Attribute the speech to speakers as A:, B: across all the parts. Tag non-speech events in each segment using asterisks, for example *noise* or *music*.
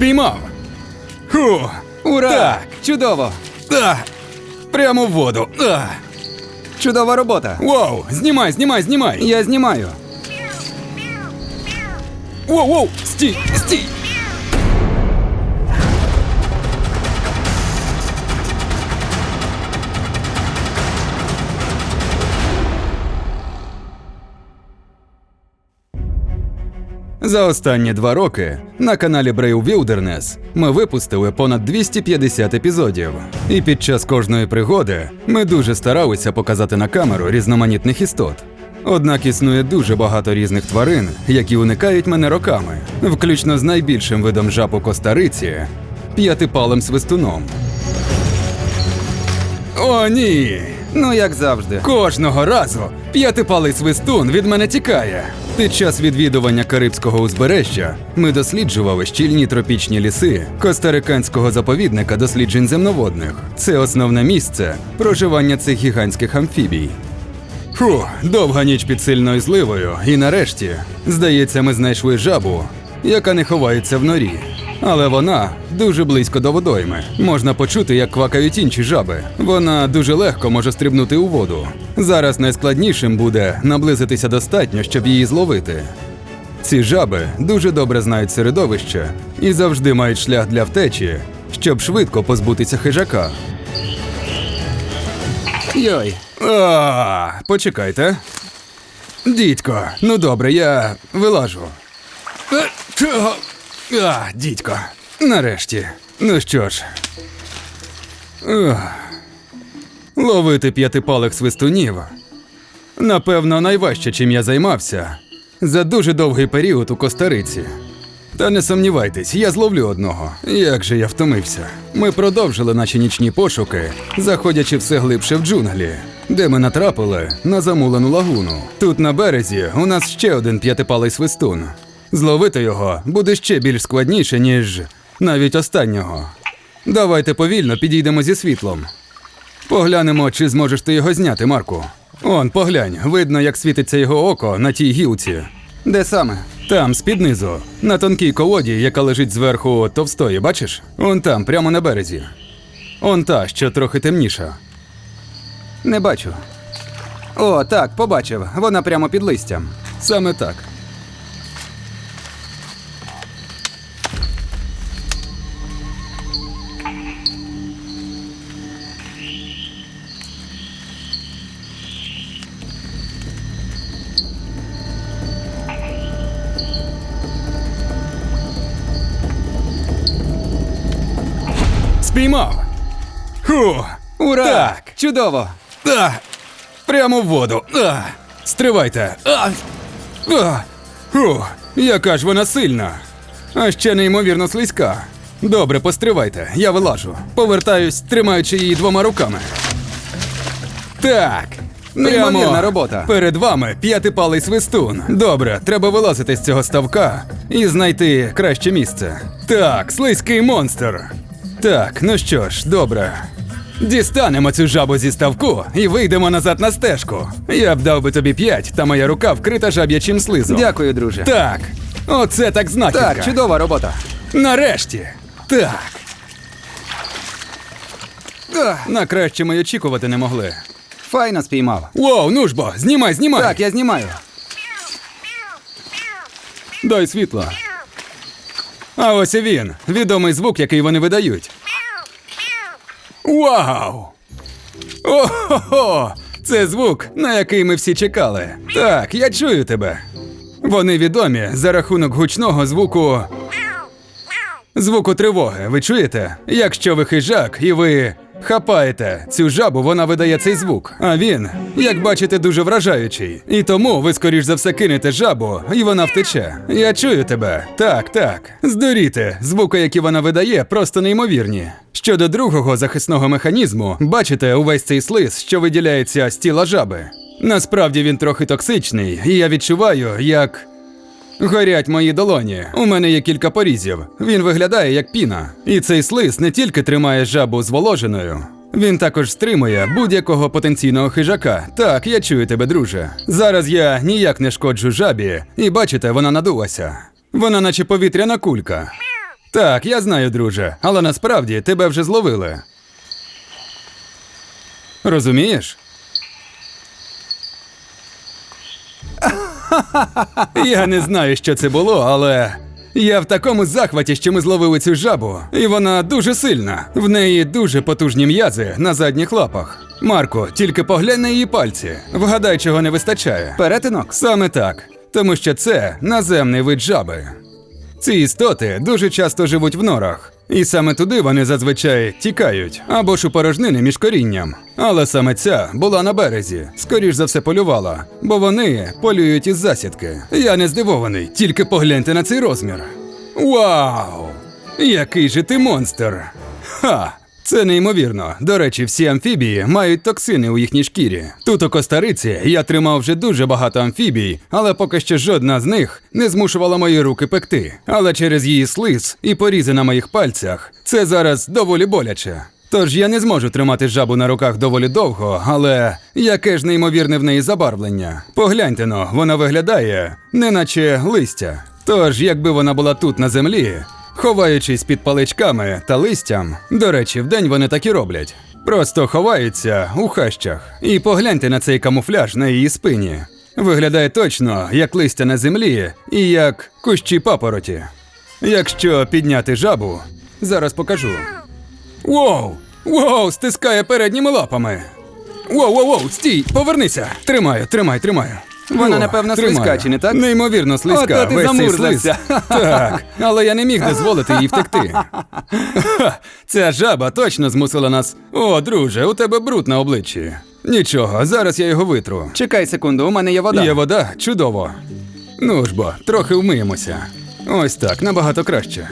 A: Спіймав! Ху!
B: Ура!
A: Так!
B: Чудово!
A: А! Прямо в воду! А!
B: Чудова робота!
A: Вау! Знімай, знімай, знімай!
B: Я знімаю.
A: Воу, воу! Стій! Стій! За останні два роки на каналі Brave Wilderness ми випустили понад 250 епізодів. І під час кожної пригоди ми дуже старалися показати на камеру різноманітних істот. Однак існує дуже багато різних тварин, які уникають мене роками, включно з найбільшим видом жаб у Коста-Риці – п'ятипалим свистуном. О, ні!
B: Ну, як завжди.
A: Кожного разу п'ятипалий свистун від мене тікає. Під час відвідування Карибського узбережжя ми досліджували щільні тропічні ліси Костариканського заповідника досліджень земноводних. Це основне місце проживання цих гігантських амфібій. Фу, довга ніч під сильною зливою, і нарешті, здається, ми знайшли жабу, яка не ховається в норі. Але вона дуже близько до водойми. Можна почути, як квакають інші жаби. Вона дуже легко може стрибнути у воду. Зараз найскладнішим буде наблизитися достатньо, щоб її зловити. Ці жаби дуже добре знають середовище і завжди мають шлях для втечі, щоб швидко позбутися хижака.
B: Йой.
A: А, почекайте. Дідько, ну добре, я вилажу. А, дідько. Нарешті. Ну що ж. Ловити п'ятипалих свистунів. Напевно, найважче, чим я займався. За дуже довгий період у Костариці. Та не сумнівайтесь, я зловлю одного. Як же я втомився. Ми продовжили наші нічні пошуки, заходячи все глибше в джунглі, де ми натрапили на замулену лагуну. Тут на березі у нас ще один п'ятипалий свистун. Зловити його буде ще більш складніше, ніж навіть останнього. Давайте повільно підійдемо зі світлом. Поглянемо, чи зможеш ти його зняти, Марку. Он, поглянь, видно, як світиться його око на тій гілці.
B: Де саме?
A: Там, з-під низу, на тонкій колоді, яка лежить зверху товстої, бачиш? Он там, прямо на березі. Он та, що трохи темніша.
B: Не бачу. О, так, побачив. Вона прямо під листям.
A: Саме так. Спіймав. Ху.
B: Ура!
A: Так.
B: Чудово!
A: А, прямо в воду. А, стривайте. А, а, фу, яка ж вона сильна. А ще неймовірно слизька. Добре, постривайте, я вилажу. Повертаюсь, тримаючи її двома руками. Так.
B: Неймовірна робота.
A: Перед вами п'ятипалий свистун. Добре, треба вилазити з цього ставка і знайти краще місце. Так, слизький монстр. Так, ну що ж, добре. Дістанемо цю жабу зі ставку і вийдемо назад на стежку. Я б дав би тобі п'ять, та моя рука вкрита жаб'ячим слизом.
B: Дякую, друже.
A: Так, оце так знахідка.
B: Так, чудова робота.
A: Нарешті. Так.
B: Ах,
A: На краще ми й очікувати не могли.
B: Файно спіймав.
A: Воу, ну ж бо, знімай, знімай.
B: Так, я знімаю.
A: Дай світло. А ось і він. Відомий звук, який вони видають. Вау! Ого! Це звук, на який ми всі чекали. Так, я чую тебе. Вони відомі за рахунок гучного звуку. Звуку тривоги. Ви чуєте? Якщо ви хижак і ви хапаєте цю жабу, вона видає цей звук. А він, як бачите, дуже вражаючий. І тому ви, скоріш за все, кинете жабу, і вона втече. Я чую тебе. Так, так. Здуріти. Звуки, які вона видає, просто неймовірні. Щодо другого захисного механізму, бачите увесь цей слиз, що виділяється з тіла жаби. Насправді він трохи токсичний, і я відчуваю, як. Горять мої долоні. У мене є кілька порізів. Він виглядає як піна. І цей слиз не тільки тримає жабу зволоженою. Він також стримує будь-якого потенційного хижака. Так, я чую тебе, друже. Зараз я ніяк не шкоджу жабі, і бачите, вона надулася. Вона наче повітряна кулька. Так, я знаю, друже, але насправді тебе вже зловили. Розумієш? Я не знаю, що це було, але я в такому захваті, що ми зловили цю жабу, і вона дуже сильна. В неї дуже потужні м'язи на задніх лапах. Марко, тільки поглянь на її пальці. Вгадай, чого не вистачає.
B: Перетинок?
A: Саме так, тому що це наземний вид жаби. Ці істоти дуже часто живуть в норах, і саме туди вони зазвичай тікають або ж у порожнини між корінням. Але саме ця була на березі, скоріш за все полювала, бо вони полюють із засідки. Я не здивований, тільки погляньте на цей розмір. Вау! Який же ти монстр! Ха! Це неймовірно. До речі, всі амфібії мають токсини у їхній шкірі. Тут у Костариці я тримав вже дуже багато амфібій, але поки що жодна з них не змушувала мої руки пекти. Але через її слиз і порізи на моїх пальцях це зараз доволі боляче. Тож я не зможу тримати жабу на руках доволі довго, але яке ж неймовірне в неї забарвлення. Погляньте но, вона виглядає, неначе листя. Тож, якби вона була тут на землі, ховаючись під паличками та листям, до речі, вдень вони так і роблять. Просто ховаються у хащах. І погляньте на цей камуфляж на її спині. Виглядає точно як листя на землі і як кущі папороті. Якщо підняти жабу, зараз покажу. Воу! Воу, стискає передніми лапами. Воу, воу, воу, стій, повернися. Тримаю, тримай, тримаю.
B: Вона,
A: О,
B: напевно,
A: тримаю.
B: слизька, чи не так?
A: Неймовірно слизька.
B: Ото ти
A: весь цей
B: замурзався.
A: слиз. Так, але я не міг дозволити їй втекти. *laughs* Ця жаба точно змусила нас. О, друже, у тебе бруд на обличчі. Нічого, зараз я його витру.
B: Чекай секунду, у мене є вода.
A: Є вода, чудово. Ну ж бо, трохи вмиємося. Ось так, набагато краще.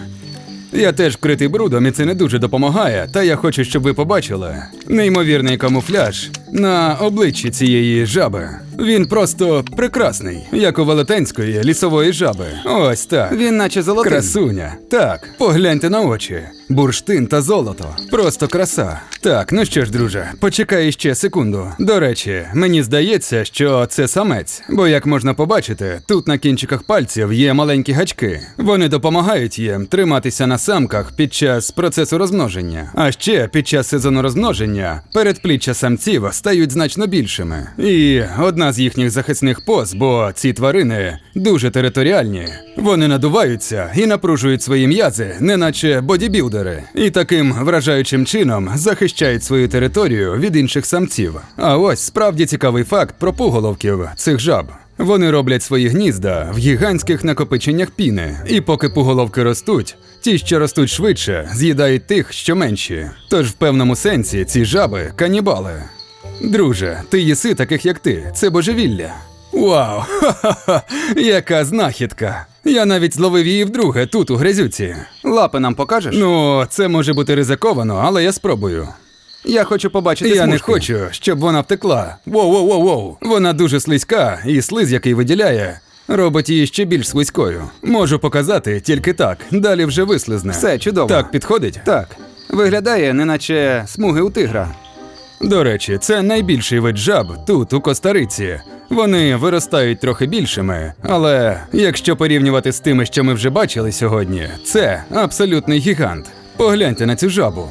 A: Я теж вкритий брудом, і це не дуже допомагає, та я хочу, щоб ви побачили неймовірний камуфляж на обличчі цієї жаби. Він просто прекрасний, як у велетенської лісової жаби. Ось так.
B: Він наче золотий.
A: Красуня. Так, погляньте на очі. Бурштин та золото. Просто краса. Так, ну що ж, друже, почекай ще секунду. До речі, мені здається, що це самець, бо як можна побачити, тут на кінчиках пальців є маленькі гачки. Вони допомагають їм триматися на самках під час процесу розмноження. А ще під час сезону розмноження передпліччя самців стають значно більшими. І одна з їхніх захисних поз, бо ці тварини дуже територіальні. Вони надуваються і напружують свої м'язи, неначе бодібілдери, і таким вражаючим чином захищають свою територію від інших самців. А ось справді цікавий факт про пуголовків цих жаб. Вони роблять свої гнізда в гігантських накопиченнях піни, і поки пуголовки ростуть, ті, що ростуть швидше, з'їдають тих, що менші. Тож в певному сенсі ці жаби канібали. Друже, ти їси таких, як ти. Це божевілля. Вау! Ха-ха-ха! Яка знахідка! Я навіть зловив її вдруге тут, у грязюці.
B: Лапи нам покажеш?
A: Ну, це може бути ризиковано, але я спробую.
B: я хочу побачити
A: Я не
B: смужки.
A: хочу, щоб вона втекла. Воу-воу-воу-воу. Вона дуже слизька, і слиз, який виділяє, робить її ще більш слизькою. Можу показати тільки так, далі вже вислизне.
B: Все, чудово.
A: Так підходить?
B: Так. Виглядає, неначе смуги у тигра.
A: До речі, це найбільший вид жаб тут, у Костариці. Вони виростають трохи більшими, але якщо порівнювати з тими, що ми вже бачили сьогодні, це абсолютний гігант. Погляньте на цю жабу.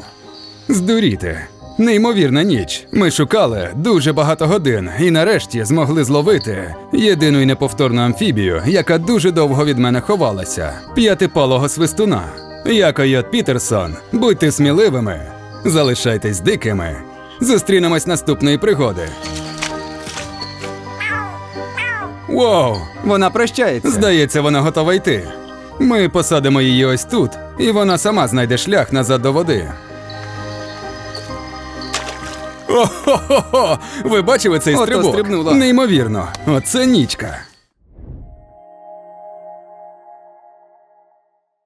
A: Здуріти. Неймовірна ніч. Ми шукали дуже багато годин і нарешті змогли зловити єдину й неповторну амфібію, яка дуже довго від мене ховалася п'ятипалого свистуна. Я Койот Пітерсон. Будьте сміливими, залишайтесь дикими. Зустрінемось наступної пригоди. Воу!
B: Вона прощається.
A: Здається, вона готова йти. Ми посадимо її ось тут, і вона сама знайде шлях назад до води. О-хо-хо-хо! Ви бачили цей
B: Ото
A: стрибок?
B: стрибнула.
A: Неймовірно. Оце нічка.